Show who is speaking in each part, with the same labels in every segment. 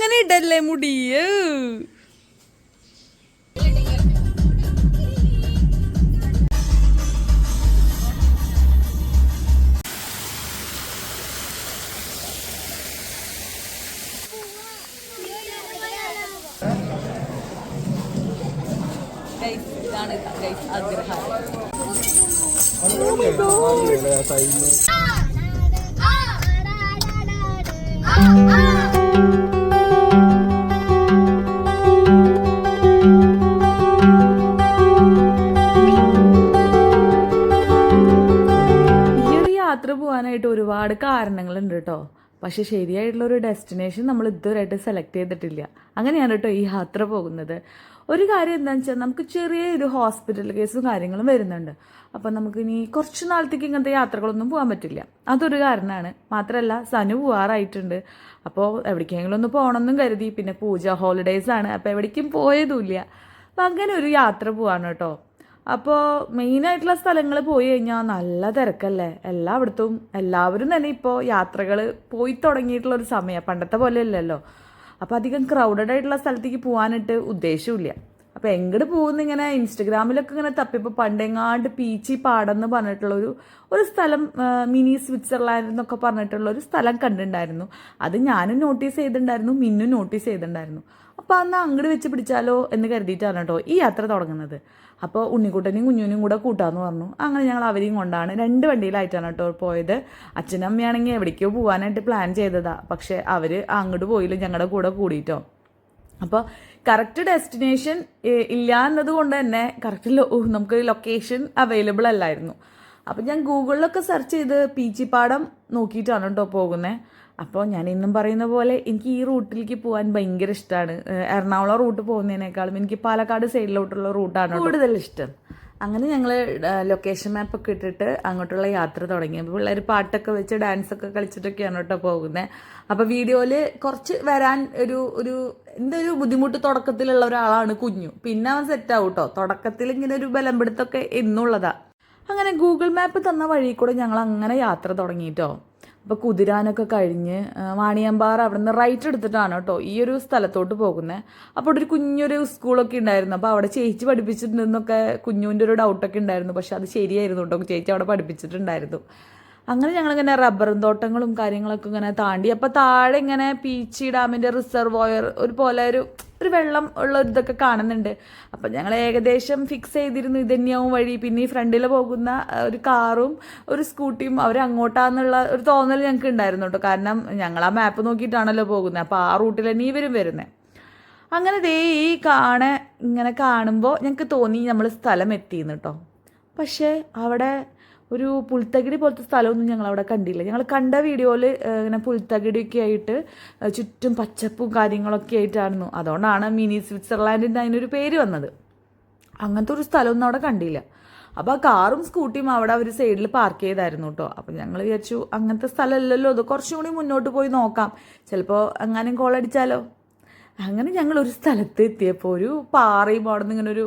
Speaker 1: അങ്ങനെ ഇടല്ലേ മുടിയ് ഇതാണ് ആഗ്രഹം ഈ ഒരുപാട് കാരണങ്ങളുണ്ട് കേട്ടോ പക്ഷെ ശരിയായിട്ടുള്ള ഒരു ഡെസ്റ്റിനേഷൻ നമ്മൾ ഇതുവരെയായിട്ട് സെലക്ട് ചെയ്തിട്ടില്ല. അങ്ങനെയാണ് കേട്ടോ ഈ യാത്ര പോകുന്നത്. ഒരു കാര്യം എന്താണെന്ന് വെച്ചാൽ നമുക്ക് ചെറിയൊരു ഹോസ്പിറ്റൽ കേസും കാര്യങ്ങളും വരുന്നുണ്ട്. അപ്പം നമുക്ക് ഇനി കുറച്ച് നാളത്തേക്ക് ഇങ്ങനത്തെ യാത്രകളൊന്നും പോകാൻ പറ്റില്ല. അതൊരു കാരണമാണ് മാത്രമല്ല സനു പോവാറായിട്ടുണ്ട്. അപ്പോൾ എവിടേക്കെങ്കിലും ഒന്ന് പോകണമെന്നും കരുതി. പിന്നെ പൂജ ഹോളിഡേയ്സ് ആണ്. അപ്പോൾ എവിടേക്കും പോയതുമില്ല അപ്പം അങ്ങനെ ഒരു യാത്ര പോവാണ് കേട്ടോ അപ്പോൾ മെയിനായിട്ടുള്ള സ്ഥലങ്ങൾ പോയി കഴിഞ്ഞാൽ നല്ല തിരക്കല്ലേ? എല്ലായിടത്തും എല്ലാവരും തന്നെ ഇപ്പോൾ യാത്രകൾ പോയി തുടങ്ങിയിട്ടുള്ള ഒരു സമയം. പണ്ടത്തെ പോലെ അല്ലല്ലോ. അപ്പോൾ അധികം ക്രൗഡഡ് ആയിട്ടുള്ള സ്ഥലത്തേക്ക് പോകാനായിട്ട് ഉദ്ദേശമില്ല അപ്പോൾ എങ്ങോട്ട് പോകുന്ന ഇങ്ങനെ ഇൻസ്റ്റഗ്രാമിലൊക്കെ ഇങ്ങനെ തപ്പിപ്പോൾ പണ്ടെങ്ങാണ്ട് പീച്ചി പാടെന്ന് പറഞ്ഞിട്ടുള്ളൊരു പറഞ്ഞിട്ടുള്ള ഒരു ഒരു സ്ഥലം മിനി സ്വിറ്റ്സർലാൻഡ് എന്നൊക്കെ പറഞ്ഞിട്ടുള്ള ഒരു സ്ഥലം കണ്ടിട്ടുണ്ടായിരുന്നു. അത് ഞാനും നോട്ടീസ് ചെയ്തിട്ടുണ്ടായിരുന്നു മിന്നും നോട്ടീസ് ചെയ്തിട്ടുണ്ടായിരുന്നു. അപ്പോൾ അന്ന് അങ്ങോട്ട് വെച്ച് പിടിച്ചാലോ എന്ന് കരുതിയിട്ടാണ് കേട്ടോ ഈ യാത്ര തുടങ്ങുന്നത്. അപ്പോൾ ഉണ്ണിക്കുട്ടനെയും കുഞ്ഞുനും കൂടെ കൂട്ടാന്ന് പറഞ്ഞു. അങ്ങനെ ഞങ്ങൾ അവരെയും കൊണ്ടാണ് രണ്ട് വണ്ടിയിലായിട്ടാണ് കേട്ടോ പോയത്. അച്ഛനും അമ്മയാണെങ്കിൽ എവിടേക്കോ പോകാനായിട്ട് പ്ലാൻ ചെയ്തതാ. പക്ഷേ അവർ അങ്ങോട്ട് പോയില്ല ഞങ്ങളുടെ കൂടെ കൂടിയിട്ടോ അപ്പോൾ കറക്റ്റ് ഡെസ്റ്റിനേഷൻ ഇല്ല എന്നത് കൊണ്ട് തന്നെ കറക്റ്റ് നമുക്ക് ലൊക്കേഷൻ അവൈലബിൾ അല്ലായിരുന്നു. അപ്പം ഞാൻ ഗൂഗിളിലൊക്കെ സെർച്ച് ചെയ്ത് പീച്ചിപ്പാടം നോക്കിയിട്ടാണ് കേട്ടോ പോകുന്നത് അപ്പോൾ ഞാൻ ഇന്നും പറയുന്ന പോലെ എനിക്ക് ഈ റൂട്ടിലേക്ക് പോകാൻ ഭയങ്കര ഇഷ്ടമാണ് എറണാകുളം റൂട്ട് പോകുന്നതിനേക്കാളും എനിക്ക് പാലക്കാട് സൈഡിലോട്ടുള്ള റൂട്ടാണ് കൂടുതൽ ഇഷ്ടം. അങ്ങനെ ഞങ്ങൾ ലൊക്കേഷൻ മാപ്പൊക്കെ ഇട്ടിട്ട് അങ്ങോട്ടുള്ള യാത്ര തുടങ്ങി. അപ്പോൾ പിള്ളേർ പാട്ടൊക്കെ വെച്ച് ഡാൻസൊക്കെ കളിച്ചിട്ടൊക്കെയാണ് കേട്ടോ പോകുന്നത് അപ്പോൾ വീഡിയോയിൽ കുറച്ച് വരാൻ ഒരു ഒരു എന്തൊരു ബുദ്ധിമുട്ട് തുടക്കത്തിലുള്ള ഒരാളാണ് കുഞ്ഞു. പിന്നെ അവൻ സെറ്റ് ആവും കേട്ടോ. തുടക്കത്തിൽ ഇങ്ങനെ ഒരു ബലം പിടുത്തൊക്കെ എന്നുള്ളതാണ് അങ്ങനെ ഗൂഗിൾ മാപ്പ് തന്ന വഴി കൂടെ ഞങ്ങൾ അങ്ങനെ യാത്ര തുടങ്ങിയിട്ടോ അപ്പോൾ കുതിരാനൊക്കെ കഴിഞ്ഞ് വാണിയമ്പാറ അവിടെ നിന്ന് റൈറ്റ് എടുത്തിട്ടാണ് കേട്ടോ ഈ ഒരു സ്ഥലത്തോട്ട് പോകുന്നത് അപ്പോൾ അവിടെ ഒരു കുഞ്ഞൊരു സ്കൂളൊക്കെ ഉണ്ടായിരുന്നു. അപ്പോൾ അവിടെ ചേച്ചി പഠിപ്പിച്ചിട്ടുണ്ടെന്നൊക്കെ കുഞ്ഞുവിന്റെ ഒരു ഡൗട്ടൊക്കെ ഉണ്ടായിരുന്നു. പക്ഷെ അത് ശരിയായിരുന്നു കേട്ടോ. ചേച്ചി അവിടെ പഠിപ്പിച്ചിട്ടുണ്ടായിരുന്നു. അങ്ങനെ ഞങ്ങളിങ്ങനെ റബ്ബർ തോട്ടങ്ങളും കാര്യങ്ങളൊക്കെ ഇങ്ങനെ താണ്ടി. അപ്പോൾ താഴെ ഇങ്ങനെ പീച്ചി ഡാമിന്റെ റിസർവോയർ ഒരു പോലെ ഒരു ഒരു വെള്ളം ഉള്ള ഇതൊക്കെ കാണുന്നുണ്ട്. അപ്പം ഞങ്ങൾ ഏകദേശം ഫിക്സ് ചെയ്തിരുന്നു ഇത് തന്നെയാവും വഴി. പിന്നെ ഈ ഫ്രണ്ടിൽ പോകുന്ന ഒരു കാറും ഒരു സ്കൂട്ടിയും അവർ അങ്ങോട്ടാന്നുള്ള ഒരു തോന്നൽ ഞങ്ങൾക്ക് ഉണ്ടായിരുന്നു കേട്ടോ. കാരണം ഞങ്ങൾ ആ മാപ്പ് നോക്കിയിട്ടാണല്ലോ പോകുന്നത്. അപ്പോൾ ആ റൂട്ടിൽ തന്നെ ഇവരും വരുന്നത് അങ്ങനെ ദേ ഈ കാണ ഇങ്ങനെ കാണുമ്പോൾ ഞങ്ങൾക്ക് തോന്നി നമ്മൾ സ്ഥലം എത്തിയെന്ന് കേട്ടോ. പക്ഷേ അവിടെ ഒരു പുൽത്തകിടി പോലത്തെ സ്ഥലമൊന്നും ഞങ്ങൾ അവിടെ കണ്ടില്ല. ഞങ്ങൾ കണ്ട വീഡിയോയിൽ ഇങ്ങനെ പുൽത്തകിടിയൊക്കെ ആയിട്ട് ചുറ്റും പച്ചപ്പും കാര്യങ്ങളൊക്കെ ആയിട്ടായിരുന്നു. അതുകൊണ്ടാണ് മിനി സ്വിറ്റ്സർലാൻഡിന്റെ അതിനൊരു പേര് വന്നത്. അങ്ങനത്തെ ഒരു സ്ഥലമൊന്നും അവിടെ കണ്ടില്ല. അപ്പോൾ ആ കാറും സ്കൂട്ടിയും അവിടെ അവർ സൈഡിൽ പാർക്ക് ചെയ്തായിരുന്നു കേട്ടോ അപ്പം ഞങ്ങൾ വിചാരിച്ചു അങ്ങനത്തെ സ്ഥലമല്ലല്ലോ അത് കുറച്ചും കൂടി മുന്നോട്ട് പോയി നോക്കാം. ചിലപ്പോൾ എങ്ങാനും കോളടിച്ചാലോ? അങ്ങനെ ഞങ്ങൾ ഒരു സ്ഥലത്ത് എത്തിയപ്പോൾ ഒരു പാറയും അവിടെ നിന്ന് ഇങ്ങനെ ഒരു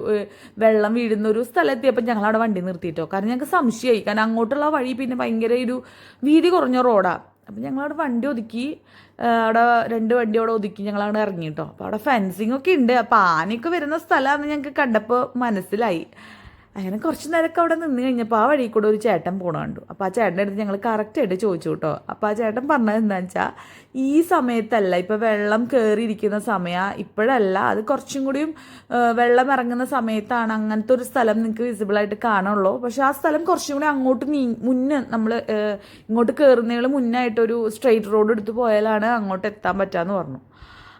Speaker 1: വെള്ളം വീഴുന്ന ഒരു സ്ഥലത്തെത്തിയപ്പോൾ ഞങ്ങൾ അവിടെ വണ്ടി നിർത്തിയിട്ടോ. കാരണം ഞങ്ങൾക്ക് സംശയമായി കാരണം അങ്ങോട്ടുള്ള വഴി പിന്നെ ഭയങ്കര ഒരു വീതി കുറഞ്ഞ റോഡാണ് അപ്പം ഞങ്ങളവിടെ വണ്ടി ഒതുക്കി അവിടെ രണ്ട് വണ്ടി അവിടെ ഒതുക്കി ഞങ്ങൾ അവിടെ ഇറങ്ങി കേട്ടോ. അപ്പോൾ അവിടെ ഫെൻസിങ് ഒക്കെ ഉണ്ട്. അപ്പോൾ ആനയൊക്കെ വരുന്ന സ്ഥലമാണെന്ന് ഞങ്ങൾക്ക് കണ്ടപ്പോൾ മനസ്സിലായി. അങ്ങനെ കുറച്ച് നേരമൊക്കെ അവിടെ നിന്ന് കഴിഞ്ഞപ്പോൾ ആ വഴി കൂടെ ഒരു ചേട്ടൻ പോണ കണ്ടു. അപ്പോൾ ആ ചേട്ടന്റെ അടുത്ത് ഞങ്ങൾ കറക്റ്റായിട്ട് ചോദിച്ചു കേട്ടോ. അപ്പോൾ ആ ചേട്ടൻ പറഞ്ഞത് എന്താണെന്ന് വെച്ചാൽ ഈ സമയത്തല്ല ഇപ്പോൾ വെള്ളം കയറിയിരിക്കുന്ന സമയം ഇപ്പോഴല്ല അത് കുറച്ചും കൂടിയും വെള്ളം ഇറങ്ങുന്ന സമയത്താണ് അങ്ങനത്തെ ഒരു സ്ഥലം നിങ്ങൾക്ക് വിസിബിളായിട്ട് കാണുള്ളൂ പക്ഷേ ആ സ്ഥലം കുറച്ചും കൂടി അങ്ങോട്ട് നീ മുന്നേ നമ്മൾ ഇങ്ങോട്ട് കയറുന്നതിന് മുന്നായിട്ടൊരു സ്ട്രെയിറ്റ് റോഡ് എടുത്ത് പോയാലാണ് അങ്ങോട്ട് എത്താൻ പറ്റാന്ന് പറഞ്ഞു.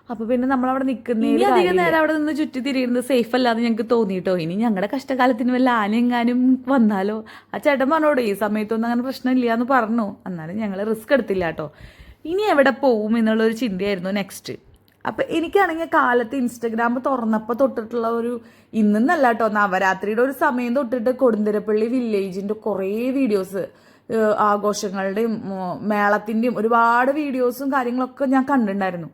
Speaker 1: അപ്പൊ പിന്നെ നമ്മളവിടെ നിൽക്കുന്നതിൽ അധികം നേരം അവിടെ നിന്ന് ചുറ്റി തിരിയുന്നത് സേഫ് അല്ലാന്ന് ഞങ്ങൾക്ക് തോന്നിയിട്ടോ ഇനി ഞങ്ങളുടെ കഷ്ടകാലത്തിന് വല്ല ആനയെങ്ങാനും വന്നാലോ? ആ ചേട്ടൻ പറഞ്ഞോടോ ഈ സമയത്തൊന്നും അങ്ങനെ പ്രശ്നമില്ല എന്ന് പറഞ്ഞു. എന്നാലും ഞങ്ങൾ റിസ്ക് എടുത്തില്ല കേട്ടോ ഇനി എവിടെ പോവും എന്നുള്ളൊരു ചിന്തയായിരുന്നു നെക്സ്റ്റ് അപ്പം എനിക്കാണെങ്കിൽ കാലത്ത് ഇൻസ്റ്റഗ്രാം തുറന്നപ്പോൾ തൊട്ടിട്ടുള്ള ഒരു ഇന്നല്ല കേട്ടോ നവരാത്രിയുടെ ഒരു സമയം തൊട്ടിട്ട് കൊടുന്തിരപ്പള്ളി വില്ലേജിന്റെ കുറേ വീഡിയോസ് ആഘോഷങ്ങളുടെയും മേളത്തിന്റെയും മേളത്തിന്റെയും ഒരുപാട് വീഡിയോസും കാര്യങ്ങളൊക്കെ ഞാൻ കണ്ടിട്ടുണ്ടായിരുന്നു.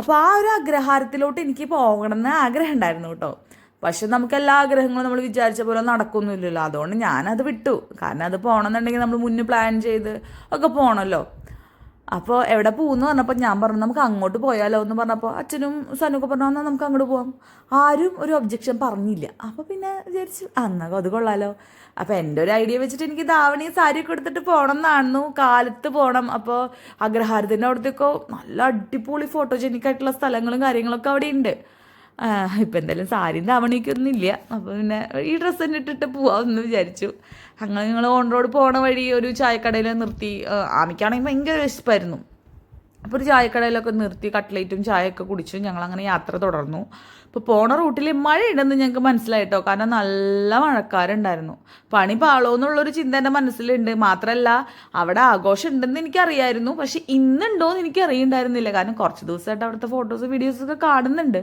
Speaker 1: അപ്പോൾ ആ ഒരു അഗ്രഹാരത്തിലോട്ട് എനിക്ക് പോകണം എന്ന് ആഗ്രഹം ഉണ്ടായിരുന്നു കേട്ടോ. പക്ഷെ നമുക്ക് എല്ലാ ആഗ്രഹങ്ങളും നമ്മൾ വിചാരിച്ച പോലെ നടക്കുന്നില്ലല്ലോ അതുകൊണ്ട് ഞാനത് വിട്ടു. കാരണം അത് പോകണമെന്നുണ്ടെങ്കിൽ നമ്മൾ മുന്നേ പ്ലാൻ ചെയ്ത് ഒക്കെ പോകണമല്ലോ അപ്പോൾ എവിടെ പോകുന്നു പറഞ്ഞപ്പോൾ ഞാൻ പറഞ്ഞു നമുക്ക് അങ്ങോട്ട് പോയാലോ? എന്ന് പറഞ്ഞപ്പോൾ അച്ഛനും സനുക്കെ പറഞ്ഞു എന്നാൽ നമുക്ക് അങ്ങോട്ട് പോവാം. ആരും ഒരു ഒബ്ജക്ഷൻ പറഞ്ഞില്ല. അപ്പോൾ പിന്നെ വിചാരിച്ചു അന്നാ അത് കൊള്ളാലോ. അപ്പോൾ എന്റെ ഒരു ഐഡിയ വെച്ചിട്ട് എനിക്ക് ധാവണി സാരി കൊടുത്തിട്ട് പോകണം എന്നായിരുന്നു. കാലത്ത് പോകണം അപ്പോൾ അഗ്രഹാരത്തിന്റെ അവിടത്തേക്കോ നല്ല അടിപൊളി ഫോട്ടോജനിക് ആയിട്ടുള്ള സ്ഥലങ്ങളും കാര്യങ്ങളൊക്കെ അവിടെ ഉണ്ട്. ഇപ്പം എന്തായാലും സാരിയും ധാവണിക്കൊന്നും ഇല്ല അപ്പോൾ പിന്നെ ഈ ഡ്രസ്സ് തന്നെ ഇട്ടിട്ട് പോവാമെന്ന് വിചാരിച്ചു. അങ്ങനെ ഞങ്ങൾ ഓൺ റോഡ് പോണ വഴി ഒരു ചായക്കടയിൽ നിർത്തി. ആമിക്കാണെങ്കിൽ ഭയങ്കര വിശപ്പായിരുന്നു. അപ്പോൾ ഒരു ചായക്കടയിലൊക്കെ നിർത്തി കട്ട്ലേറ്റും ചായയൊക്കെ കുടിച്ചു ഞങ്ങൾ അങ്ങനെ യാത്ര തുടർന്നു. അപ്പോൾ പോണ റൂട്ടിൽ മഴയുണ്ടെന്ന് ഞങ്ങൾക്ക് മനസ്സിലായിട്ടോ? കാരണം നല്ല മഴക്കാരുണ്ടായിരുന്നു. പണി പാളോ എന്നുള്ളൊരു ചിന്ത എന്റെ മനസ്സിലുണ്ട്. മാത്രമല്ല അവിടെ ആഘോഷം ഉണ്ടെന്ന് എനിക്കറിയായിരുന്നു. പക്ഷേ ഇന്നുണ്ടോ എന്ന് എനിക്ക് അറിയണ്ടായിരുന്നില്ല കാരണം കുറച്ച് ദിവസമായിട്ട് അവിടുത്തെ ഫോട്ടോസ് വീഡിയോസൊക്കെ കാണുന്നുണ്ട്.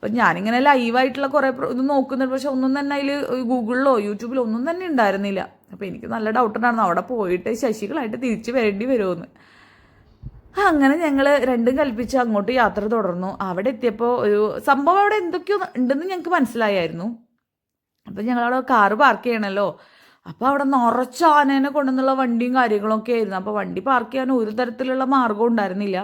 Speaker 1: അപ്പം ഞാനിങ്ങനെ ലൈവായിട്ടുള്ള കുറേ ഇത് നോക്കുന്നുണ്ട്. പക്ഷെ ഒന്നും തന്നെ അതിൽ ഗൂഗിളിലോ യൂട്യൂബിലോ ഒന്നും തന്നെ ഉണ്ടായിരുന്നില്ല. അപ്പോൾ എനിക്ക് നല്ല ഡൗട്ട് ഉണ്ടായിരുന്നു. അവിടെ പോയിട്ട് ശശികളായിട്ട് തിരിച്ചു വരേണ്ടി വരുമെന്ന് അങ്ങനെ ഞങ്ങൾ രണ്ടും കൽപ്പിച്ച് അങ്ങോട്ട് യാത്ര തുടർന്നു. അവിടെ എത്തിയപ്പോൾ ഒരു സംഭവം അവിടെ എന്തൊക്കെയോ ഉണ്ടെന്ന് ഞങ്ങൾക്ക് മനസ്സിലായായിരുന്നു. അപ്പം ഞങ്ങളവിടെ കാറ് പാർക്ക് ചെയ്യണമല്ലോ അപ്പോൾ അവിടെ നിറച്ച ആനേനെ കൊണ്ടുവന്നുള്ള വണ്ടിയും കാര്യങ്ങളൊക്കെ ആയിരുന്നു. അപ്പോൾ വണ്ടി പാർക്ക് ചെയ്യാൻ ഒരു തരത്തിലുള്ള മാർഗം ഉണ്ടായിരുന്നില്ല.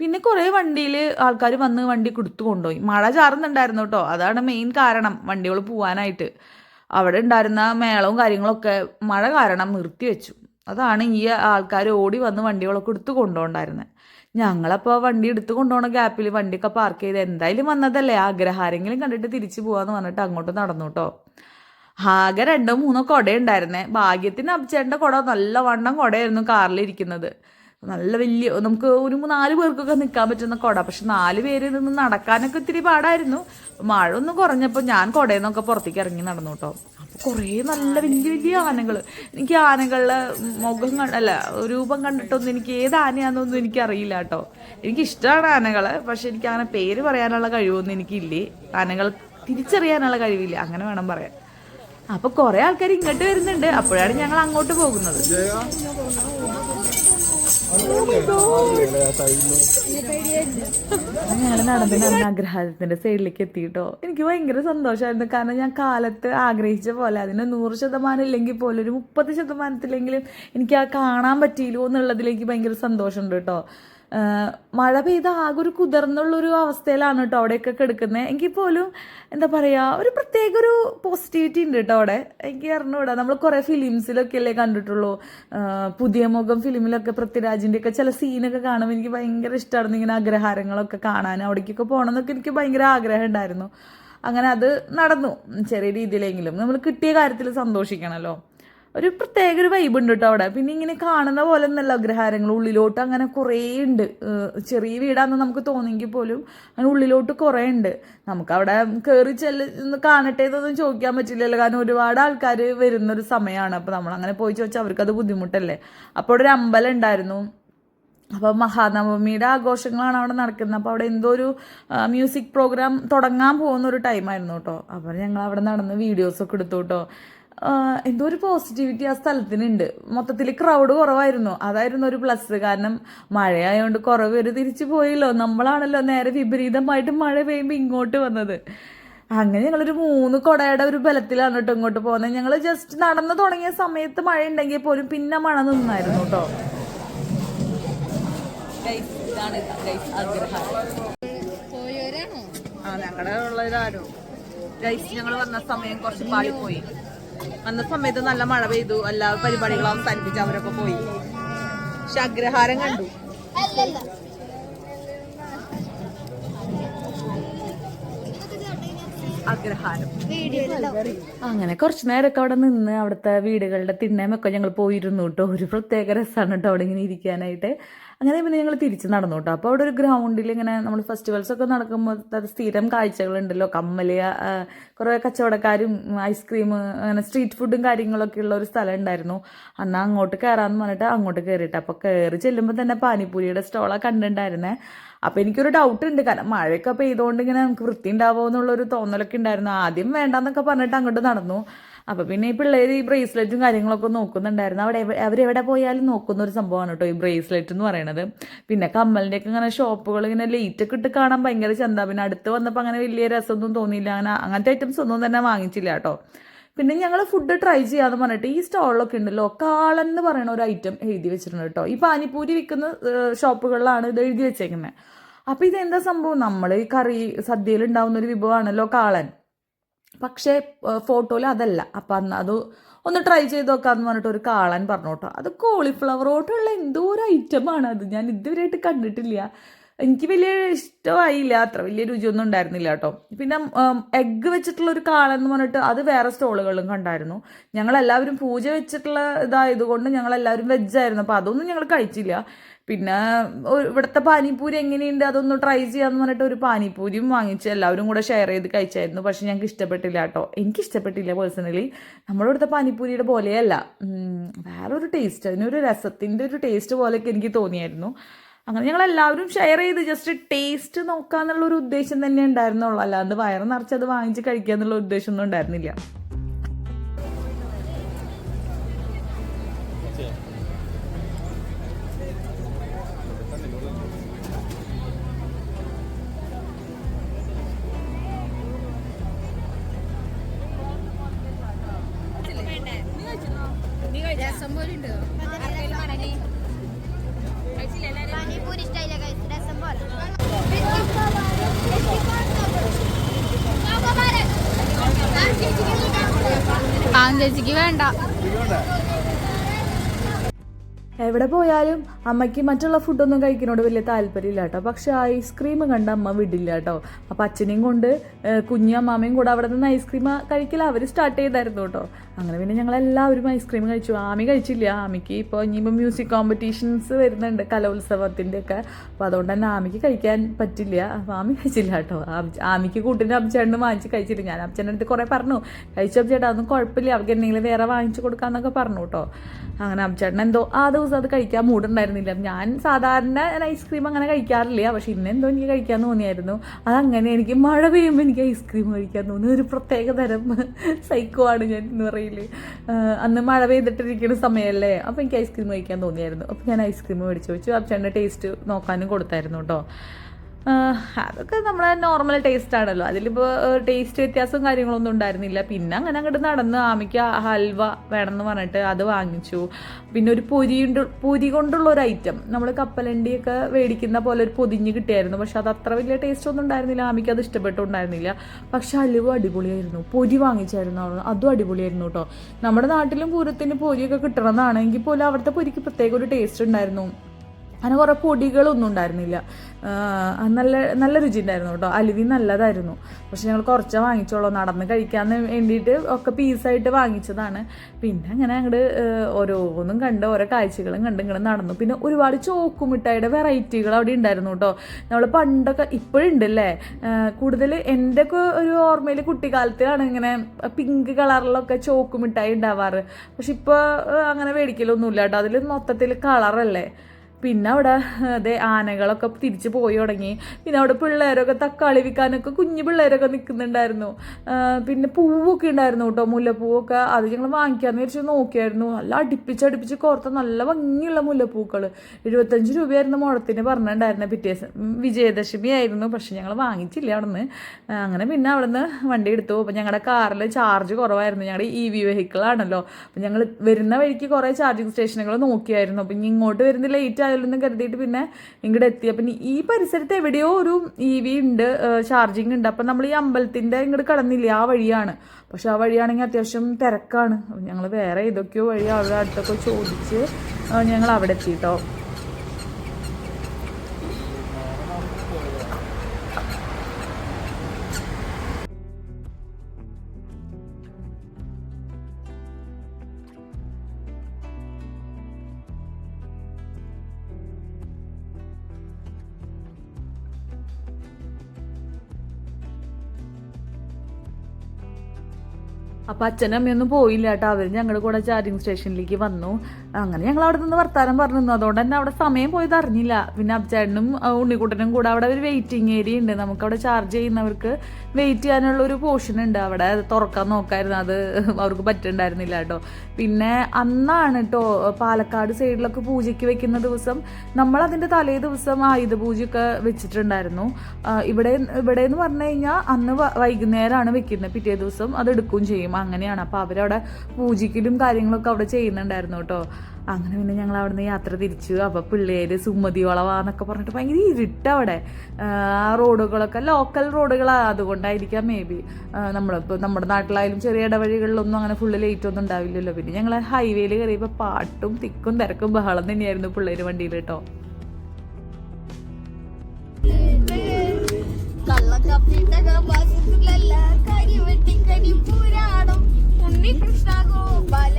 Speaker 1: പിന്നെ കുറേ വണ്ടിയിൽ ആൾക്കാർ വന്ന് വണ്ടി കൊടുത്തു കൊണ്ടുപോയി. മഴ ചാറുന്നുണ്ടായിരുന്നു കേട്ടോ. അതാണ് മെയിൻ കാരണം വണ്ടികൾ പോവാനായിട്ട്. അവിടെ ഉണ്ടായിരുന്ന മേളവും കാര്യങ്ങളൊക്കെ മഴ കാരണം നിർത്തിവെച്ചു അതാണ് ഈ ആൾക്കാർ ഓടി വന്ന് വണ്ടികളൊക്കെ എടുത്ത് കൊണ്ടുപോകണ്ടായിരുന്നത് ഞങ്ങളപ്പോൾ വണ്ടി എടുത്ത് കൊണ്ടുപോകണ ഗ്യാപ്പിൽ വണ്ടിയൊക്കെ പാർക്ക് ചെയ്ത് എന്തായാലും വന്നതല്ലേ. ആഗ്രഹാരെങ്കിലും കണ്ടിട്ട് തിരിച്ചു പോകാമെന്ന് പറഞ്ഞിട്ട് അങ്ങോട്ട് നടന്നു കേട്ടോ. ആകെ രണ്ടോ മൂന്നോ കുടയുണ്ടായിരുന്നേ. ഭാഗ്യത്തിന് അബ്ചേട്ടന്റെ കുട നല്ല വണ്ണം കുടയായിരുന്നു കാറിലിരിക്കുന്നത്. നല്ല വലിയ നമുക്ക് ഒരു നാല് പേർക്കൊക്കെ നിൽക്കാൻ പറ്റുന്ന കുട. പക്ഷെ നാല് പേര് നിന്ന് നടക്കാനൊക്കെ ഇത്തിരി പാടായിരുന്നു. മഴ ഒന്ന് കുറഞ്ഞപ്പോൾ ഞാൻ കുടയെന്നൊക്കെ പുറത്തേക്ക് ഇറങ്ങി നടന്നു കേട്ടോ. അപ്പോൾ കുറേ നല്ല വലിയ വലിയ ആനകൾ. എനിക്ക് ആനകളുടെ മുഖം അല്ല രൂപം കണ്ടിട്ടൊന്നും എനിക്ക് ഏത് ആനയാണെന്നൊന്നും എനിക്ക് അറിയില്ല കേട്ടോ. എനിക്കിഷ്ടമാണ് ആനകളെ പക്ഷെ എനിക്ക് അങ്ങനെ പേര് പറയാനുള്ള കഴിവൊന്നും എനിക്കില്ലേ. ആനകൾ തിരിച്ചറിയാനുള്ള കഴിവില്ല. അങ്ങനെ വേണം പറയാൻ. അപ്പൊ കുറെ ആൾക്കാർ ഇങ്ങോട്ട് വരുന്നുണ്ട്. അപ്പോഴാണ് ഞങ്ങൾ അങ്ങോട്ട് പോകുന്നത്. ഞങ്ങൾ നടന്ന് നടന്ന് ആഗ്രഹത്തിന്റെ സൈഡിലേക്ക് എത്തിയിട്ടോ എനിക്ക് ഭയങ്കര സന്തോഷമായിരുന്നു കാരണം ഞാൻ കാലത്ത് ആഗ്രഹിച്ച പോലെ അതിന് നൂറ് ശതമാനം ഇല്ലെങ്കിൽ പോലും ഒരു മുപ്പത് ശതമാനത്തിലെങ്കിലും എനിക്ക് ആ കാണാൻ പറ്റിയില്ലോ എന്നുള്ളതിലേക്ക് ഭയങ്കര സന്തോഷമുണ്ട് കേട്ടോ. മഴ പെയ്ത ആകെ ഒരു കുതിർന്നുള്ളൊരു അവസ്ഥയിലാണ് കേട്ടോ അവിടെയൊക്കെ കിടക്കുന്നത് എങ്കിൽ പോലും എന്താ പറയുക ഒരു പ്രത്യേക ഒരു പോസിറ്റിവിറ്റി ഉണ്ട് കേട്ടോ അവിടെ. എനിക്ക് അറിഞ്ഞൂടാ നമ്മൾ കുറേ ഫിലിംസിലൊക്കെ അല്ലേ കണ്ടിട്ടുള്ളൂ. പുതിയ മുഖം ഫിലിമിലൊക്കെ പൃഥ്വിരാജിന്റെ ഒക്കെ ചില സീനൊക്കെ കാണുമ്പോൾ എനിക്ക് ഭയങ്കര ഇഷ്ടമായിരുന്നു ഇങ്ങനെ അഗ്രഹാരങ്ങളൊക്കെ കാണാൻ അവിടേക്കൊക്കെ പോകണം എന്നൊക്കെ എനിക്ക് ഭയങ്കര ആഗ്രഹം ഉണ്ടായിരുന്നു അങ്ങനെ അത് നടന്നു. ചെറിയ രീതിയിലെങ്കിലും. നമ്മൾ കിട്ടിയ കാര്യത്തിൽ സന്തോഷിക്കണമല്ലോ ഒരു പ്രത്യേക ഒരു വൈബ് ഉണ്ട് കേട്ടോ അവിടെ. പിന്നെ ഇങ്ങനെ കാണുന്ന പോലെ ഒന്നല്ല അഗ്രഹാരങ്ങൾ. ഉള്ളിലോട്ട് അങ്ങനെ കുറേ ഉണ്ട്. ചെറിയ വീടാന്ന് നമുക്ക് തോന്നിയെങ്കിൽ പോലും അങ്ങനെ ഉള്ളിലോട്ട് കുറേ ഉണ്ട്. നമുക്ക് അവിടെ കയറി ചെല്ല് കാണട്ടെ എന്നൊന്നും ചോദിക്കാൻ പറ്റില്ലല്ലോ. കാരണം ഒരുപാട് ആൾക്കാർ വരുന്നൊരു സമയമാണ്. അപ്പോൾ നമ്മൾ അങ്ങനെ പോയി ചോദിച്ചാൽ അത് ബുദ്ധിമുട്ടല്ലേ? അപ്പോൾ ഒരു അമ്പലം ഉണ്ടായിരുന്നു. അപ്പോൾ മഹാനവമിയുടെ ആഘോഷങ്ങളാണ് അവിടെ നടക്കുന്നത്. അപ്പോൾ അവിടെ എന്തോ ഒരു മ്യൂസിക് പ്രോഗ്രാം തുടങ്ങാൻ പോകുന്ന ഒരു ടൈമായിരുന്നു കേട്ടോ അപ്പോൾ ഞങ്ങൾ അവിടെ നടന്ന് വീഡിയോസൊക്കെ എടുത്തു കേട്ടോ എന്തോ ഒരു പോസിറ്റിവിറ്റി ആ സ്ഥലത്തിനുണ്ട്. മൊത്തത്തിൽ ക്രൗഡ് കുറവായിരുന്നു. അതായിരുന്നു ഒരു പ്ലസ് കാരണം മഴയായതുകൊണ്ട് കുറേ പേര് തിരിച്ചു പോയല്ലോ. നമ്മളാണല്ലോ നേരെ വിപരീതമായിട്ട് മഴ പെയ്യുമ്പോൾ ഇങ്ങോട്ട് വന്നത്. അങ്ങനെ ഞങ്ങളൊരു മൂന്ന് കൊടയുടെ ഒരു ബലത്തിലാണ് കേട്ടോ ഇങ്ങോട്ട് പോകുന്നത്. ഞങ്ങൾ ജസ്റ്റ് നടന്നു തുടങ്ങിയ സമയത്ത് മഴ ഉണ്ടെങ്കിൽ പോലും പിന്നെ മഴ നിന്നായിരുന്നു കേട്ടോ. ആ ഞങ്ങളുടെ ഉള്ളവരാരോ. ഗൈസ് ഞങ്ങൾ വന്ന സമയം കുറച്ച് പാളിപ്പോയി വന്ന സമയത്ത് നല്ല മഴ പെയ്തു. എല്ലാ പരിപാടികളും അവസാനിപ്പിച്ച് അവരൊക്കെ പോയി. പക്ഷെ അഗ്രഹാരം കണ്ടു. അങ്ങനെ കുറച്ച് നേരമൊക്കെ അവിടെ നിന്ന് അവിടുത്തെ വീടുകളുടെ തിണ്ണയമൊക്കെ ഞങ്ങൾ പോയിരുന്നു കേട്ടോ. ഒരു പ്രത്യേക രസമാണ് കേട്ടോ അവിടെ ഇങ്ങനെ ഇരിക്കാനായിട്ട്. അങ്ങനെ പിന്നെ ഞങ്ങൾ തിരിച്ച് നടന്നു കേട്ടോ അപ്പോൾ അവിടെ ഒരു ഗ്രൗണ്ടിൽ ഇങ്ങനെ നമ്മൾ ഫെസ്റ്റിവൽസ് ഒക്കെ നടക്കുമ്പോൾ അത് സ്ഥിരം കാഴ്ചകളുണ്ടല്ലോ. കമ്മൽ കുറേ കച്ചവടക്കാരും ഐസ്ക്രീം അങ്ങനെ സ്ട്രീറ്റ് ഫുഡും കാര്യങ്ങളൊക്കെ ഉള്ള ഒരു സ്ഥലം ഉണ്ടായിരുന്നു. എന്നാൽ അങ്ങോട്ട് കയറാമെന്ന് പറഞ്ഞിട്ട് അങ്ങോട്ട് കയറിയിട്ട് അപ്പോൾ കയറി ചെല്ലുമ്പോൾ തന്നെ പാനിപ്പൂരിയുടെ സ്റ്റോളൊക്കെ കണ്ടിട്ടുണ്ടായിരുന്നേ. അപ്പോൾ എനിക്കൊരു ഡൗട്ട് ഉണ്ട്. കാരണം മഴയൊക്കെ പെയ്തുകൊണ്ട് ഇങ്ങനെ നമുക്ക് വൃത്തി ഉണ്ടാവുമോ എന്നുള്ളൊരു തോന്നലൊക്കെ ഉണ്ടായിരുന്നു. ആദ്യം വേണ്ടെന്നൊക്കെ പറഞ്ഞിട്ട് അങ്ങോട്ട് നടന്നു. അപ്പോൾ പിന്നെ ഈ പിള്ളേർ ഈ ബ്രേസ്ലെറ്റും കാര്യങ്ങളൊക്കെ നോക്കുന്നുണ്ടായിരുന്നു. അവിടെ അവരെവിടെ പോയാലും നോക്കുന്ന ഒരു സംഭവമാണ് കേട്ടോ ഈ ബ്രേസ്ലെറ്റ് എന്ന് പറയുന്നത് പിന്നെ കമ്മലിന്റെയൊക്കെ ഇങ്ങനെ ഷോപ്പുകൾ ഇങ്ങനെ ലൈറ്റ് ഒക്കെ ഇട്ട് കാണാൻ ഭയങ്കര ചന്ത. പിന്നെ അടുത്ത് വന്നപ്പോൾ അങ്ങനെ വലിയ രസമൊന്നും തോന്നിയില്ല. അങ്ങനെ അങ്ങനത്തെ ഐറ്റംസ് ഒന്നും തന്നെ വാങ്ങിച്ചില്ല കേട്ടോ പിന്നെ ഞങ്ങൾ ഫുഡ് ട്രൈ ചെയ്യാന്ന് പറഞ്ഞിട്ട് ഈ സ്റ്റോളിലൊക്കെ ഉണ്ടല്ലോ കാളൻ എന്ന് പറയുന്ന ഒരു ഐറ്റം എഴുതി വെച്ചിട്ടുണ്ട് കേട്ടോ ഈ പാനിപ്പൂരി വിൽക്കുന്ന ഷോപ്പുകളിലാണ് ഇത് എഴുതി വെച്ചേക്കുന്നത് അപ്പോൾ ഇതെന്താ സംഭവം? നമ്മൾ ഈ കറി സദ്യയിൽ ഉണ്ടാവുന്ന ഒരു വിഭവമാണല്ലോ കാളൻ പക്ഷേ ഫോട്ടോയിൽ അതല്ല. അപ്പം അന്ന് അത് ഒന്ന് ട്രൈ ചെയ്ത് നോക്കാന്ന് പറഞ്ഞിട്ട് ഒരു കാളൻ പറഞ്ഞു അത് കോളിഫ്ലവറോട്ടുള്ള എന്തോ ഒരു ഐറ്റമാണ് അത്. ഞാൻ ഇതുവരെയായിട്ട് കണ്ടിട്ടില്ല. എനിക്ക് വലിയ ഇഷ്ടമായില്ല. അത്ര വലിയ രുചിയൊന്നും ഉണ്ടായിരുന്നില്ല കേട്ടോ. പിന്നെ എഗ്ഗ് വെച്ചിട്ടുള്ള ഒരു കാളൻ എന്ന് പറഞ്ഞിട്ട് അത് വേറെ സ്റ്റോളുകളിലും കണ്ടായിരുന്നു. ഞങ്ങളെല്ലാവരും പൂജ വെച്ചിട്ടുള്ള ഇതായതുകൊണ്ട് ഞങ്ങളെല്ലാവരും വെജായിരുന്നു അപ്പോൾ അതൊന്നും ഞങ്ങൾ കഴിച്ചില്ല. പിന്നെ ഇവിടുത്തെ പാനിപ്പൂരി എങ്ങനെയുണ്ട്? അതൊന്ന് ട്രൈ ചെയ്യാന്ന് പറഞ്ഞിട്ട് ഒരു പാനിപ്പൂരിയും വാങ്ങിച്ച് എല്ലാവരും കൂടെ ഷെയർ ചെയ്ത് കഴിച്ചായിരുന്നു. പക്ഷെ ഞങ്ങൾക്ക് ഇഷ്ടപ്പെട്ടില്ല കേട്ടോ. എനിക്ക് ഇഷ്ടപ്പെട്ടില്ല പേഴ്സണലി നമ്മുടെ ഇവിടുത്തെ പാനിപ്പൂരിയുടെ പോലെയല്ല. വേറൊരു ടേസ്റ്റ് അതിനൊരു രസത്തിന്റെ ഒരു ടേസ്റ്റ് പോലെയൊക്കെ എനിക്ക് തോന്നിയായിരുന്നു. അങ്ങനെ ഞങ്ങൾ എല്ലാവരും ഷെയർ ചെയ്ത് ജസ്റ്റ് ടേസ്റ്റ് നോക്കാന്നുള്ള ഒരു ഉദ്ദേശം തന്നെ ഉണ്ടായിരുന്നുള്ളൂ. അല്ലാണ്ട് വയറ് നിറച്ച് അത് വാങ്ങിച്ച് കഴിക്കുക എന്നുള്ള ഉദ്ദേശമൊന്നും ഉണ്ടായിരുന്നില്ല.
Speaker 2: ചേച്ചിക്ക് വേണ്ട.
Speaker 1: എവിടെ പോയാലും അമ്മയ്ക്ക് മറ്റുള്ള ഫുഡൊന്നും കഴിക്കുന്നോട് വലിയ താല്പര്യമില്ല കേട്ടോ. പക്ഷെ ഐസ്ക്രീം കണ്ട അമ്മ വിടില്ല കേട്ടോ. അപ്പം അച്ഛനെയും കൊണ്ട് കുഞ്ഞും അമ്മാമയും കൂടെ അവിടെ നിന്ന് ഐസ്ക്രീം കഴിക്കില്ല അവർ സ്റ്റാർട്ട് ചെയ്തായിരുന്നു കേട്ടോ. അങ്ങനെ പിന്നെ ഞങ്ങളെല്ലാവരും ഐസ്ക്രീം കഴിച്ചു. ആമി കഴിച്ചില്ല. ആമിക്ക് ഇപ്പോൾ ഇനിയിപ്പോൾ മ്യൂസിക് കോമ്പറ്റീഷൻസ് വരുന്നുണ്ട് കലോത്സവത്തിന്റെയൊക്കെ അപ്പോൾ അതുകൊണ്ട് തന്നെ ആമിക്ക് കഴിക്കാൻ പറ്റില്ല. അപ്പോൾ ആമി കഴിച്ചില്ല കേട്ടോ. ആമി- ആമിക്ക് കൂട്ടിന്റെ അബ്ചേട്ടന് വാങ്ങിച്ച് കഴിച്ചില്ല. ഞാൻ അബ്ചേട്ടന്റെ അടുത്ത് കുറേ പറഞ്ഞു. കഴിച്ചു അബ്ചേട്ടാ അതൊന്നും കുഴപ്പമില്ല. അവർക്ക് എന്തെങ്കിലും വേറെ വാങ്ങിച്ചു കൊടുക്കാമെന്നൊക്കെ പറഞ്ഞു കേട്ടോ. അങ്ങനെ അബ്ചേട്ടൻ എന്തോ ആ ദിവസം അത് കഴിക്കാൻ മൂടുണ്ടായിരുന്നില്ല. ഞാൻ സാധാരണ ഐസ്ക്രീം അങ്ങനെ കഴിക്കാറില്ല. പക്ഷെ ഇന്നെന്തോ എനിക്ക് കഴിക്കാൻ തോന്നിയായിരുന്നു. അതങ്ങനെ എനിക്ക് മഴ പെയ്യുമ്പോൾ എനിക്ക് ഐസ്ക്രീം കഴിക്കാൻ തോന്നി ഒരു പ്രത്യേക തരം സൈക്കോ ആണ് ഞാൻ എന്ന് പറയില്ലേ ആഹ് അന്ന് മഴ പെയ്തിട്ടിരിക്കുന്ന സമയമല്ലേ അപ്പോൾ എനിക്ക് ഐസ്ക്രീം കഴിക്കാൻ തോന്നിയായിരുന്നു. അപ്പോൾ ഞാൻ ഐസ്ക്രീം മേടിച്ച്. വെച്ചു അച്ഛന്റെ ടേസ്റ്റ് നോക്കാനും കൊടുത്തായിരുന്നു കേട്ടോ. അതൊക്കെ നമ്മളെ നോർമൽ ടേസ്റ്റ് ആണല്ലോ. അതിലിപ്പോൾ ടേസ്റ്റ് വ്യത്യാസവും കാര്യങ്ങളൊന്നും ഉണ്ടായിരുന്നില്ല. പിന്നെ അങ്ങനെ അങ്ങോട്ട് നടന്ന് ആമിക്ക് ഹൽവ വേണമെന്ന് പറഞ്ഞിട്ട് അത് വാങ്ങിച്ചു. പിന്നെ ഒരു പൊരി പൊരി കൊണ്ടുള്ള ഒരു ഐറ്റം നമ്മൾ കപ്പലണ്ടിയൊക്കെ മേടിക്കുന്ന പോലെ ഒരു പൊതിഞ്ഞ് കിട്ടിയായിരുന്നു. പക്ഷെ അത് അത്ര വലിയ ടേസ്റ്റ് ഒന്നും ഉണ്ടായിരുന്നില്ല. ആമിക്ക് അത് ഇഷ്ടപ്പെട്ടുണ്ടായിരുന്നില്ല. പക്ഷെ ഹലുവ അടിപൊളിയായിരുന്നു. പൊരി വാങ്ങിച്ചായിരുന്നു അതും അടിപൊളിയായിരുന്നു കേട്ടോ. നമ്മുടെ നാട്ടിലും പൂരത്തിന് പൊരിയൊക്കെ കിട്ടണമെന്നാണെങ്കിൽ പോലും അവിടുത്തെ പൊരിക്ക് പ്രത്യേക ഒരു ടേസ്റ്റ് ഉണ്ടായിരുന്നു. അങ്ങനെ കുറേ പൊടികളൊന്നും ഉണ്ടായിരുന്നില്ല. നല്ല നല്ല രുചി ഉണ്ടായിരുന്നു കേട്ടോ. അലുവി നല്ലതായിരുന്നു. പക്ഷെ ഞങ്ങൾ കുറച്ചേ വാങ്ങിച്ചോളൂ നടന്ന് കഴിക്കാൻ വേണ്ടിയിട്ട് ഒക്കെ പീസായിട്ട് വാങ്ങിച്ചതാണ്. പിന്നെ അങ്ങനെ അങ്ങോട്ട് ഓരോന്നും കണ്ട് ഓരോ കാഴ്ചകളും കണ്ട് ഇങ്ങനെ നടന്നു. പിന്നെ ഒരുപാട് ചോക്കുമിഠായിയുടെ വെറൈറ്റികൾ അവിടെ ഉണ്ടായിരുന്നു കേട്ടോ. നമ്മൾ പണ്ടൊക്കെ ഇപ്പോഴുണ്ട് അല്ലേ കൂടുതൽ എന്റെ ഒരു ഓർമ്മയിൽ കുട്ടിക്കാലത്തിലാണ് ഇങ്ങനെ പിങ്ക് കളറിലൊക്കെ ചോക്കുമിഠായി ഉണ്ടാവാറ്. പക്ഷെ ഇപ്പോൾ അങ്ങനെ മേടിക്കലൊന്നുമില്ല കേട്ടോ. അതിൽ മൊത്തത്തിൽ കളറല്ലേ പിന്നെ അവിടെ അതെ ആനകളൊക്കെ തിരിച്ചു പോയി തുടങ്ങി. പിന്നെ അവിടെ പിള്ളേരൊക്കെ തക്കാളി വിൽക്കാനൊക്കെ കുഞ്ഞു പിള്ളേരൊക്കെ നിൽക്കുന്നുണ്ടായിരുന്നു. പിന്നെ പൂവൊക്കെ ഉണ്ടായിരുന്നു കേട്ടോ മുല്ലപ്പൂവൊക്കെ. അത് ഞങ്ങൾ വാങ്ങിക്കാന്ന് വിചാരിച്ച് നോക്കിയായിരുന്നു. നല്ല അടുപ്പിച്ച് അടുപ്പിച്ച് കോർത്ത നല്ല ഭംഗിയുള്ള മുല്ലപ്പൂക്കൾ എഴുപത്തഞ്ച് രൂപയായിരുന്നു മുഴത്തിന് പറഞ്ഞിട്ടുണ്ടായിരുന്നത് പിറ്റേ വിജയദശമി ആയിരുന്നു പക്ഷെ ഞങ്ങൾ വാങ്ങിച്ചില്ല അവിടുന്ന്. അങ്ങനെ പിന്നെ അവിടുന്ന് വണ്ടി എടുത്തു. അപ്പം ഞങ്ങളുടെ കാറിൽ ചാർജ് കുറവായിരുന്നു. ഞങ്ങളുടെ ഇ വി വെഹിക്കിളാണല്ലോ അപ്പം ഞങ്ങൾ വരുന്ന വഴിക്ക് കുറേ ചാർജിങ് സ്റ്റേഷനുകൾ നോക്കിയായിരുന്നു. അപ്പം ഇനി ഇങ്ങോട്ട് വരുന്ന ലേറ്റ് ആയാലെന്ന് കരുതിയിട്ട് പിന്നെ ഇങ്ങോട്ട് എത്തി. അപ്പം ഈ പരിസരത്ത് എവിടെയോ ഒരു ഇ വി ഉണ്ട് ചാർജിങ് ഉണ്ട്. അപ്പം നമ്മൾ ഈ അമ്പലത്തിന്റെ ഇങ്ങോട്ട് കടന്നില്ലേ ആ വഴിയാണ്. പക്ഷെ ആ വഴിയാണെങ്കിൽ അത്യാവശ്യം തിരക്കാണ്. ഞങ്ങൾ വേറെ ഏതൊക്കെയോ വഴി അവിടെ അടുത്തൊക്കെ ചോദിച്ച് ഞങ്ങൾ അവിടെ എത്തി എത്തിയിട്ടോ അപ്പം അച്ഛനും അമ്മയൊന്നും പോയില്ല കേട്ടോ. അവർ ഞങ്ങളുടെ കൂടെ ചാർജിങ് സ്റ്റേഷനിലേക്ക് വന്നു. അങ്ങനെ ഞങ്ങൾ അവിടെ നിന്ന് വർത്താനം പറഞ്ഞു അതുകൊണ്ട് തന്നെ അവിടെ സമയം പോയത് അറിഞ്ഞില്ല. പിന്നെ അബ്ചേട്ടനും ഉണ്ണിക്കുട്ടനും കൂടെ അവിടെ ഒരു വെയിറ്റിംഗ് ഏരിയ ഉണ്ട്. നമുക്ക് അവിടെ ചാർജ് ചെയ്യുന്നവർക്ക് വെയിറ്റ് ചെയ്യാനുള്ള ഒരു പോർഷൻ ഉണ്ട്. അവിടെ തുറക്കാൻ നോക്കായിരുന്നു. അത് അവർക്ക് പറ്റുണ്ടായിരുന്നില്ല കേട്ടോ. പിന്നെ അന്നാണ് കേട്ടോ പാലക്കാട് സൈഡിലൊക്കെ പൂജയ്ക്ക് വെക്കുന്ന ദിവസം നമ്മൾ അതിന്റെ തലേ ദിവസം ആയുധ പൂജയൊക്കെ വെച്ചിട്ടുണ്ടായിരുന്നു. ഇവിടെ ഇവിടെ എന്ന് പറഞ്ഞു കഴിഞ്ഞാൽ അന്ന് വൈകുന്നേരമാണ് വെക്കുന്നത്. പിറ്റേ ദിവസം അത് എടുക്കുകയും ചെയ്യും. അങ്ങനെയാണ്. അപ്പോൾ അവരവിടെ പൂജയ്ക്കലും കാര്യങ്ങളൊക്കെ അവിടെ ചെയ്യുന്നുണ്ടായിരുന്നു കേട്ടോ. അങ്ങനെ പിന്നെ ഞങ്ങൾ അവിടെ നിന്ന് യാത്ര തിരിച്ചു. അപ്പോൾ പിള്ളേര് സുമതി വളവാന്നൊക്കെ പറഞ്ഞിട്ട് ഭയങ്കര ഇരുട്ട് അവിടെ ആ റോഡുകളൊക്കെ ലോക്കൽ റോഡുകളാണ് അതുകൊണ്ടായിരിക്കാം മേ ബി നമ്മളിപ്പോൾ നമ്മുടെ നാട്ടിലായാലും ചെറിയ ഇടവഴികളിലൊന്നും അങ്ങനെ ഫുള്ള് ലേറ്റ് ഒന്നും ഉണ്ടാവില്ലല്ലോ. പിന്നെ ഞങ്ങൾ ഹൈവേയിൽ കയറിയപ്പോൾ പാട്ടും തിക്കും തിരക്കും ബഹളം തന്നെയായിരുന്നു പിള്ളേർ വണ്ടിയിൽ കേട്ടോ.
Speaker 3: കരിപ്പൂരാടും ഉണ്ണികൃഷ്ണ ഗോപാല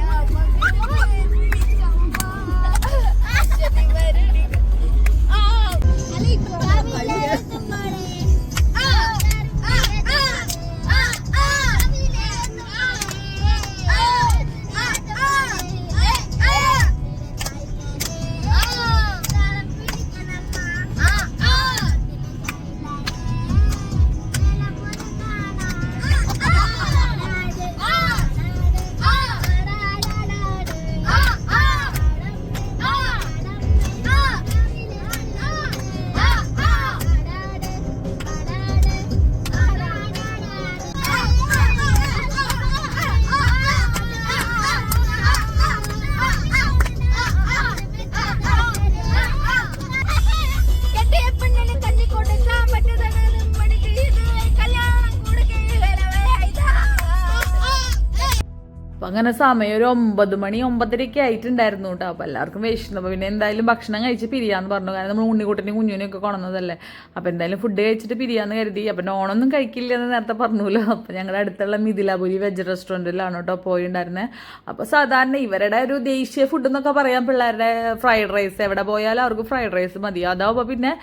Speaker 1: അങ്ങനെ സമയം ഒരു ഒമ്പത് മണി ഒമ്പതരയൊക്കെ ആയിട്ടുണ്ടായിരുന്നു കേട്ടോ അപ്പോൾ എല്ലാവർക്കും വിശന്നപ്പോൾ പിന്നെ എന്തായാലും ഭക്ഷണം കഴിച്ച് പിരിയാന്ന് പറഞ്ഞു. കാരണം നമ്മൾ ഉണ്ണിക്കൂട്ടിനും കുഞ്ഞുനും ഒക്കെ കൊണ്ടുവന്നതല്ലേ അപ്പോൾ എന്തായാലും ഫുഡ് കഴിച്ചിട്ട് പിരിയാന്ന് കരുതി. അപ്പം നോണൊന്നും കഴിക്കില്ല എന്ന് നേരത്തെ പറഞ്ഞല്ലോ. അപ്പോൾ ഞങ്ങളുടെ അടുത്തുള്ള മിഥിലാപുരി വെജ് റെസ്റ്റോറന്റിലാണ് കേട്ടോ പോയിണ്ടായിരുന്നത് അപ്പോൾ സാധാരണ ഇവരുടെ ഒരു ദേശീയ ഫുഡ് എന്നൊക്കെ പറയാം. പിള്ളേരുടെ ഫ്രൈഡ് റൈസ് എവിടെ പോയാലും അവർക്ക് ഫ്രൈഡ് റൈസ് മതി. അതാവുമ്പോൾ പിന്നെ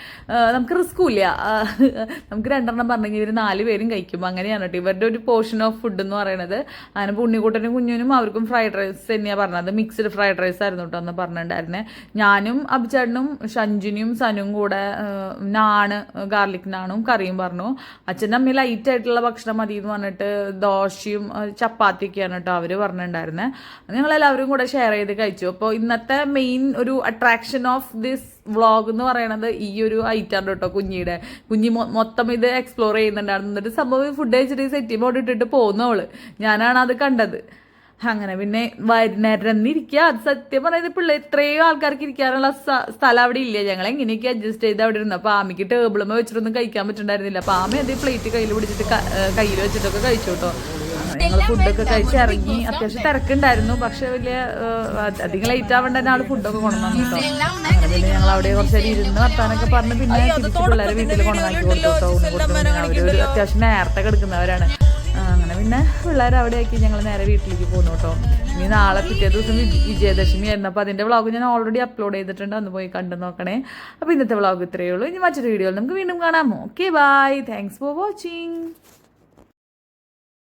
Speaker 1: നമുക്ക് റിസ്ക്കും ഇല്ല. നമുക്ക് രണ്ടെണ്ണം പറഞ്ഞെങ്കിൽ ഇവർ നാല് പേരും കഴിക്കും. അങ്ങനെയാണ് കേട്ടോ ഇവരുടെ ഒരു പോർഷൻ ഓഫ് ഫുഡ് എന്ന് പറയുന്നത് ഉണ്ണിക്കൂട്ടനും ഉണ്ണിക്കുട്ടനും കുഞ്ഞിനും അവർക്കും ഫ്രൈഡ് റൈസ് തന്നെയാണ് പറഞ്ഞത്. മിക്സ്ഡ് ഫ്രൈഡ് റൈസ് ആയിരുന്നു കേട്ടോ എന്ന് പറഞ്ഞിട്ടുണ്ടായിരുന്നെ ഞാനും അഭിചേട്ടനും ഷഞ്ജുനിയും സനും കൂടെ നാണ് ഗാർലിക് നാണും കറിയും പറഞ്ഞു. അച്ഛന്റെ അമ്മ ലൈറ്റ് ആയിട്ടുള്ള ഭക്ഷണം മതി എന്ന് പറഞ്ഞിട്ട് ദോശയും ചപ്പാത്തിയൊക്കെയാണ് കേട്ടോ അവർ പറഞ്ഞിട്ടുണ്ടായിരുന്നത് ഞങ്ങളെല്ലാവരും കൂടെ ഷെയർ ചെയ്ത് കഴിച്ചു. അപ്പോൾ ഇന്നത്തെ മെയിൻ ഒരു അട്രാക്ഷൻ ഓഫ് ദിസ് വ്ളോഗ് എന്ന് പറയണത് ഈ ഒരു ഐറ്റാണ് കേട്ടോ കുഞ്ഞിയുടെ. കുഞ്ഞി മൊത്തം ഇത് എക്സ്പ്ലോർ ചെയ്യുന്നുണ്ടായിരുന്നു. എന്നിട്ട് സംഭവം ഫുഡ് കഴിച്ചിട്ട് സെറ്റി ബോർഡ് ഇട്ടിട്ട് പോകുന്നവൾ ഞാനാണ് അത് കണ്ടത്. അങ്ങനെ പിന്നെ നിരന്നിരിക്കുക അത് സത്യം പറയുന്നത് പിള്ളേർ ഇത്രയും ആൾക്കാർക്ക് ഇരിക്കാനുള്ള സ്ഥലം അവിടെ ഇല്ല. ഞങ്ങൾ എങ്ങനെയൊക്കെ അഡ്ജസ്റ്റ് ചെയ്ത് അവിടെ ഇരുന്നു. അപ്പോൾ ആമിക്ക് ടേബിളുമ്മ വെച്ചിട്ടൊന്നും കഴിക്കാൻ പറ്റുണ്ടായിരുന്നില്ല. അപ്പോൾ ആമ അതേ പ്ലേറ്റ് കയ്യിൽ പിടിച്ചിട്ട് കയ്യിൽ വെച്ചിട്ടൊക്കെ കഴിച്ചു കേട്ടോ. ഞങ്ങൾ ഫുഡൊക്കെ കഴിച്ച് ഇറങ്ങി. അത്യാവശ്യം തിരക്കുണ്ടായിരുന്നു. പക്ഷെ വലിയ അധികം ലേറ്റ് ആവേണ്ട തന്നെ ആൾ ഫുഡൊക്കെ കൊണ്ടുവന്നു കേട്ടോ. പിന്നെ ഞങ്ങൾ അവിടെ കുറച്ച് നേരം ഇരുന്ന് വർത്താനൊക്കെ പറഞ്ഞ് പിന്നെ തിരിച്ച് പിള്ളേരെ വീട്ടിൽ കൊണ്ടുവന്നാക്കി കൊടുത്തു കേട്ടോ. അവരൊരു അത്യാവശ്യം നേരത്തെ കിടക്കുന്നവരാണ്. പിന്നെ പിള്ളേർ അവിടെ ആക്കി ഞങ്ങൾ നേരെ വീട്ടിലേക്ക് പോകുന്നു കേട്ടോ. ഇനി നാളെ പിറ്റേ ദിവസം വിജയദശമി ആയിരുന്നു. അപ്പോൾ അതിന്റെ വ്ളോഗ് ഞാൻ ഓൾറെഡി അപ്ലോഡ് ചെയ്തിട്ടുണ്ട്. അന്ന് പോയി കണ്ടു നോക്കണേ. അപ്പോൾ ഇന്നത്തെ വ്ളോഗ് ഇത്രയേ ഉള്ളൂ. ഇനി മറ്റൊരു വീഡിയോയിൽ നമുക്ക് വീണ്ടും കാണാമോ okay bye thanks for watching